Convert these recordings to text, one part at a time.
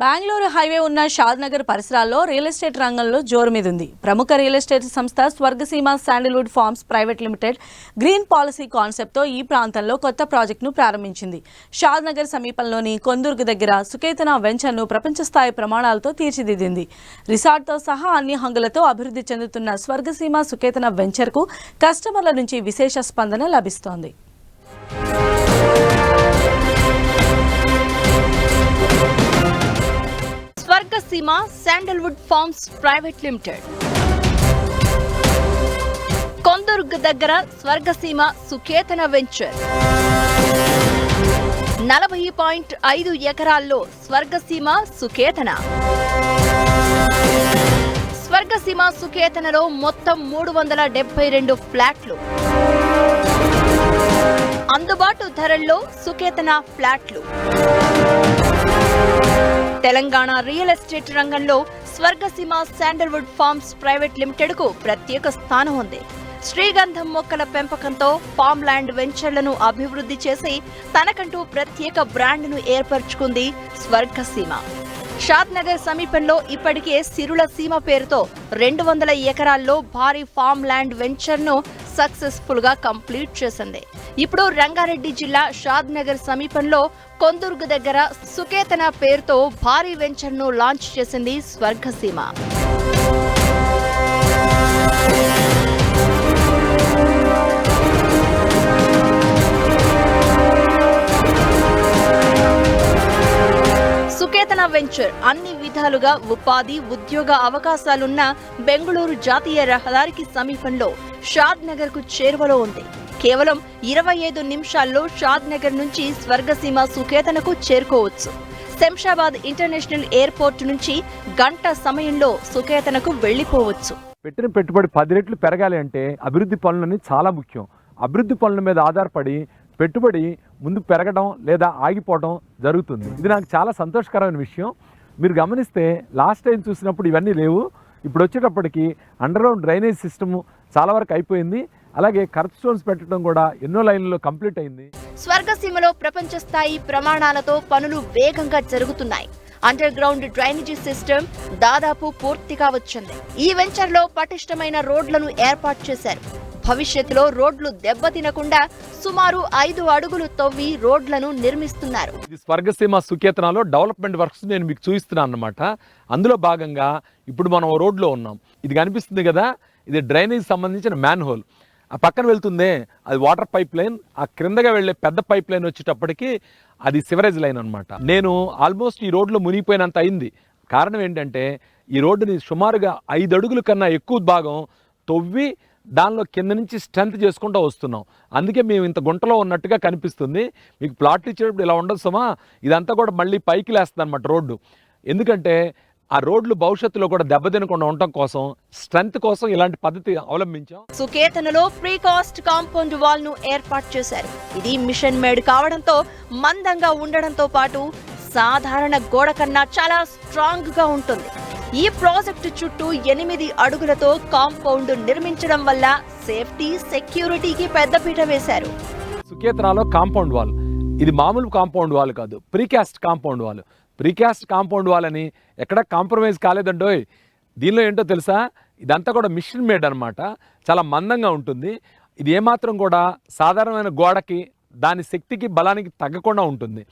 Bengaluru highway ఉన్న షాద్నగర్ పరిసరాల్లో real estate రంగంలో జోరు మీద ఉంది ప్రముఖ రియల్ ఎస్టేట్ సంస్థ Swargaseema sandalwood farms private limited green policy కాన్సెప్ట్తో ఈ ప్రాంతంలో కొత్త ప్రాజెక్టును ప్రారంభించింది. షాద్నగర్ సమీపంలోని కొందుర్గ్ దగ్గర సుకేతన వెంచర్ను ప్రపంచస్థాయి ప్రమాణాలతో తీర్చిదిద్దింది. రిసార్ట్తో సహా అన్ని హంగులతో అభివృద్ధి చెందుతున్న స్వర్గసీమ సుకేతన వెంచర్కు కస్టమర్ల నుంచి విశేష స్పందన లభిస్తోంది. Konaseema sandalwood farms private limited. Kondurg దగ్గర స్వర్గసీమ సుకేతన వెంచర్. నలభై పాయింట్ ఐదు ఎకరాల్లో స్వర్గసీమ సుకేతన. స్వర్గసీమ సుకేతనలో మొత్తం మూడు వందల డెబ్బై రెండు ఫ్లాట్లు. అందుబాటు ధరల్లో సుకేతన ఫ్లాట్లు. తెలంగాణ రియల్ ఎస్టేట్ రంగంలో స్వర్గసీమ శాండల్వుడ్ ఫార్మ్స్ ప్రైవేట్ లిమిటెడ్కు ప్రత్యేక స్థానం ఉంది. శ్రీగంధం మొక్కల పెంపకంతో ఫామ్ ల్యాండ్ వెంచర్లను అభివృద్ధి చేసి తనకంటూ ప్రత్యేక బ్రాండ్ను ఏర్పరచుకుంది స్వర్గసీమ. షాద్ నగర్ సమీపంలో ఇప్పటికే సిరుల సీమ పేరుతో రెండు వందల ఎకరాల్లో భారీ ఫామ్ ల్యాండ్ వెంచర్ను సక్సెస్ఫుల్గా కంప్లీట్ చేసింది. ఇప్పుడు రంగారెడ్డి జిల్లా షాద్ నగర్ సమీపంలో కొందుర్గ్ దగ్గర సుకేతన పేరుతో భారీ వెంచర్ను లాంచ్ చేసింది స్వర్గసీమ. వెంచర్ అన్ని విధాలుగా ఉపాధి ఉద్యోగ అవకాశాలున్న బెంగళూరు జాతీయ రహదారికి సమీపంలో షాద్ నగర్కు చేరువలో ఉంది. కేవలం ఇరవై ఐదు నిమిషాల్లో షాద్ నగర్ నుంచి స్వర్గసీమ సుకేతనకు చేరుకోవచ్చు. శంషాబాద్ ఇంటర్నేషనల్ ఎయిర్పోర్ట్ నుంచి గంట సమయంలో సుకేతనకు వెళ్ళిపోవచ్చు పెట్టిన పెట్టుబడి పది రెట్లు పెరగాలి అంటే అభివృద్ధి పనులని చాలా ముఖ్యం. అభివృద్ధి పనుల మీద ఆధారపడి పెట్టుబడి ముందు పెరగడం లేదా ఆగిపోవడం జరుగుతుంది. ఇది నాకు చాలా సంతోషకరమైన విషయం. మీరు గమనిస్తే లాస్ట్ టైం చూసినప్పుడు ఇవన్నీ లేవు. ఇప్పుడు వచ్చేటప్పటికి అండర్గ్రౌండ్ డ్రైనేజ్ సిస్టమ్ చాలా వరకు అయిపోయింది. అలాగే కర్ప్ స్టోన్స్ పెట్టడం కూడా ఎన్నో లైన్లలో కంప్లీట్ అయింది. స్వర్గసీమలో ప్రపంచ స్థాయి ప్రమాణాలతో పనులు వేగంగా జరుగుతున్నాయి. అండర్ గ్రౌండ్ డ్రైనేజీ సిస్టమ్ దాదాపు పూర్తిగా వచ్చింది ఈ వెంచర్లో పటిష్టమైన రోడ్లను ఏర్పాటు చేశారు. భవిష్యత్తులో రోడ్లు దెబ్బతినకుండా సుమారు ఐదు అడుగులు తవ్వి రోడ్లను నిర్మిస్తున్నారు. ఇది స్వర్గసీమ సుకేతనాలో డెవలప్మెంట్ వర్క్స్ నేను మీకు చూపిస్తున్నాను అనమాట అందులో భాగంగా ఇప్పుడు మనం రోడ్లో ఉన్నాం. ఇది కనిపిస్తుంది కదా? ఇది డ్రైనేజ్ సంబంధించిన మ్యాన్ హోల్ ఆ పక్కన వెళ్తుందే అది వాటర్ పైప్ లైన్. ఆ క్రిందగా వెళ్ళే పెద్ద పైప్ లైన్ వచ్చేటప్పటికి అది సివరేజ్ లైన్ అనమాట నేను ఆల్మోస్ట్ ఈ రోడ్లో మునిగిపోయినంత అయింది. కారణం ఏంటంటే ఈ రోడ్డుని సుమారుగా ఐదు అడుగుల కన్నా ఎక్కువ భాగం తవ్వి దానిలో కింద నుంచి స్ట్రెంత్ చేసుకుంటూ వస్తున్నాం. అందుకే మేము ఇంత గుంటలో ఉన్నట్టుగా కనిపిస్తుంది. మీకు ప్లాట్లు ఇచ్చేటప్పుడు ఇలా ఉండదు సమా ఇదంతా కూడా మళ్ళీ పైకి లేస్తుంది అనమాట రోడ్డు. ఎందుకంటే ఆ రోడ్లు భవిష్యత్తులో కూడా దెబ్బతినకుండా ఉండటం కోసం స్ట్రెంత్ కోసం ఇలాంటి పద్ధతి అవలంబించాం. సుకేతనలో ఫ్రీ కాస్ట్ కాంపౌండ్ వాల్ను ఏర్పాటు చేశారు. ఇది మిషన్ మేడ్ కావడంతో మందంగా ఉండడంతో పాటు సాధారణ గోడ కన్నా చాలా స్ట్రాంగ్గా ఉంటుంది. ఈ ప్రాజెక్టు చుట్టూ ఎనిమిది అడుగులతో కాంపౌండ్ నిర్మించడం వల్ల సేఫ్టీ సెక్యూరిటీకి పెద్దపీట వేశారు. సుకేతనాలో కాంపౌండ్ వాల్. ఇది మామూలు కాంపౌండ్ వాల్ కాదు. Precast compound wall. Precast compound wall అని ఎక్కడ కాంప్రమైజ్ కాలేదండోయ్? దీనిలో ఏంటో తెలుసా? ఇదంతా కూడా మిషన్ మేడ్ అనమాట చాలా మందంగా ఉంటుంది. ఇది ఏమాత్రం కూడా సాధారణమైన గోడకి దాని శక్తికి బలానికి తగ్గకుండా ఉంటుంది.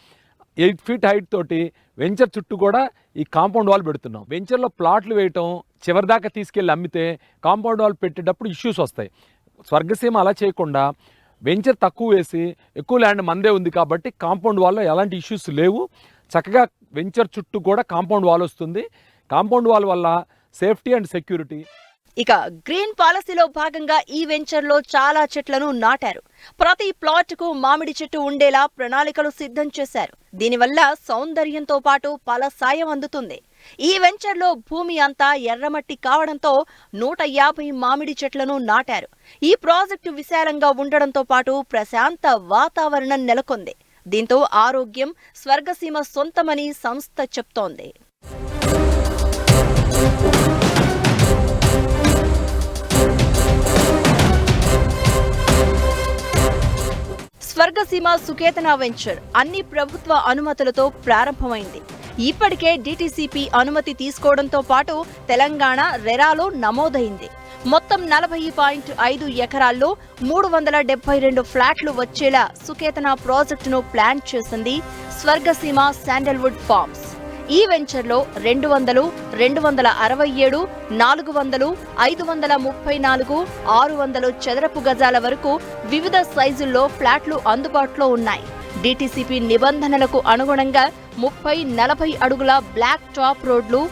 ఎయిట్ ఫీట్ హైట్ తోటి వెంచర్ చుట్టూ కూడా ఈ కాంపౌండ్ వాల్ పెడుతున్నాం. వెంచర్లో ప్లాట్లు వేయటం చివరి దాకా తీసుకెళ్ళి అమ్మితే కాంపౌండ్ వాల్ పెట్టేటప్పుడు ఇష్యూస్ వస్తాయి. స్వర్గసీమ అలా చేయకుండా వెంచర్ తక్కువ వేసి ఎక్కువ ల్యాండ్ మందే ఉంది కాబట్టి కాంపౌండ్ వాల్లో ఎలాంటి ఇష్యూస్ లేవు. చక్కగా వెంచర్ చుట్టూ కూడా కాంపౌండ్ వాల్ వస్తుంది. కాంపౌండ్ వాల్ వల్ల సేఫ్టీ అండ్ సెక్యూరిటీ ఇక గ్రీన్ పాలసీలో భాగంగా ఈ వెంచర్లో చాలా చెట్లను నాటారు. ప్రతి ప్లాట్కు మామిడి చెట్టు ఉండేలా ప్రణాళికలు సిద్ధం చేశారు. దీనివల్ల సౌందర్యంతో పాటు పల సాయం అందుతుంది. ఈ వెంచర్లో భూమి అంతా ఎర్రమట్టి కావడంతో నూట యాభై మామిడి చెట్లను నాటారు. ఈ ప్రాజెక్టు విశాలంగా ఉండడంతో పాటు ప్రశాంత వాతావరణం నెలకొంది. దీంతో ఆరోగ్యం స్వర్గసీమ సొంతమని సంస్థ చెప్తోంది. స్వర్గసీమ సుకేతన వెంచర్ అన్ని ప్రభుత్వ అనుమతులతో ప్రారంభమైంది. ఇప్పటికే డిటిసిపి అనుమతి తీసుకోవడంతో పాటు తెలంగాణ రెరాలో నమోదైంది. మొత్తం నలభై పాయింట్ ఐదు ఎకరాల్లో మూడు వందల డెబ్బై రెండు ఫ్లాట్లు వచ్చేలా సుకేతన ప్రాజెక్టును ప్లాన్ చేసింది స్వర్గసీమ శాండల్వుడ్ ఫార్మ్స్. ఈ వెంచర్లో రెండు వందలు రెండు వందల అరవై ఏడు నాలుగు వందలు ఐదు వందల ముప్పై నాలుగు ఆరు వందలు చదరపు గజాల వరకు వివిధ సైజుల్లో ఫ్లాట్లు అందుబాటులో ఉన్నాయి. డిటిసిపి నిబంధనలకు అనుగుణంగా ముప్పై నలభై అడుగుల బ్లాక్ టాప్ రోడ్లు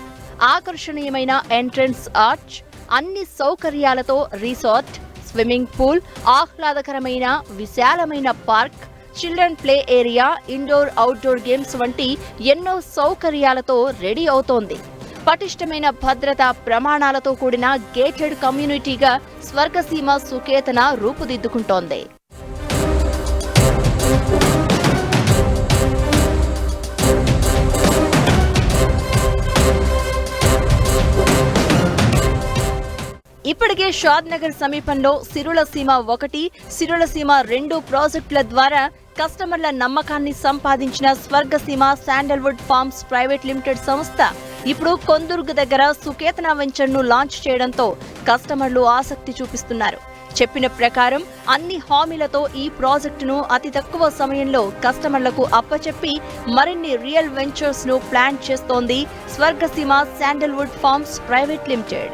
ఆకర్షణీయమైన ఎంట్రన్స్ ఆర్చ్ అన్ని సౌకర్యాలతో రిసార్ట్ స్విమ్మింగ్ పూల్ ఆహ్లాదకరమైన విశాలమైన park children play area indoor outdoor games వంటి ఎన్నో సౌకర్యాలతో రెడీ అవుతోంది. పటిష్టమైన భద్రతా ప్రమాణాలతో కూడిన గేటెడ్ కమ్యూనిటీగా స్వర్గసీమ సుకేతన రూపుదిద్దుకుంటోంది. ఇప్పటికే షాద్ నగర్ సమీపంలో సిరుల సీమ ఒకటి సిరుల సీమ రెండు ప్రాజెక్టుల ద్వారా కస్టమర్ల నమ్మకాన్ని సంపాదించిన Swargaseema sandalwood farms private limited సంస్థ ఇప్పుడు కొందుర్గు దగ్గర సుకేతన వెంచర్ను లాంచ్ చేయడంతో కస్టమర్లు ఆసక్తి చూపిస్తున్నారు. చెప్పిన ప్రకారం అన్ని హామీలతో ఈ ప్రాజెక్టును అతి తక్కువ సమయంలో కస్టమర్లకు అప్పచెప్పి మరిన్ని రియల్ వెంచర్స్ను ప్లాన్ చేస్తోంది Swargaseema sandalwood farms private limited.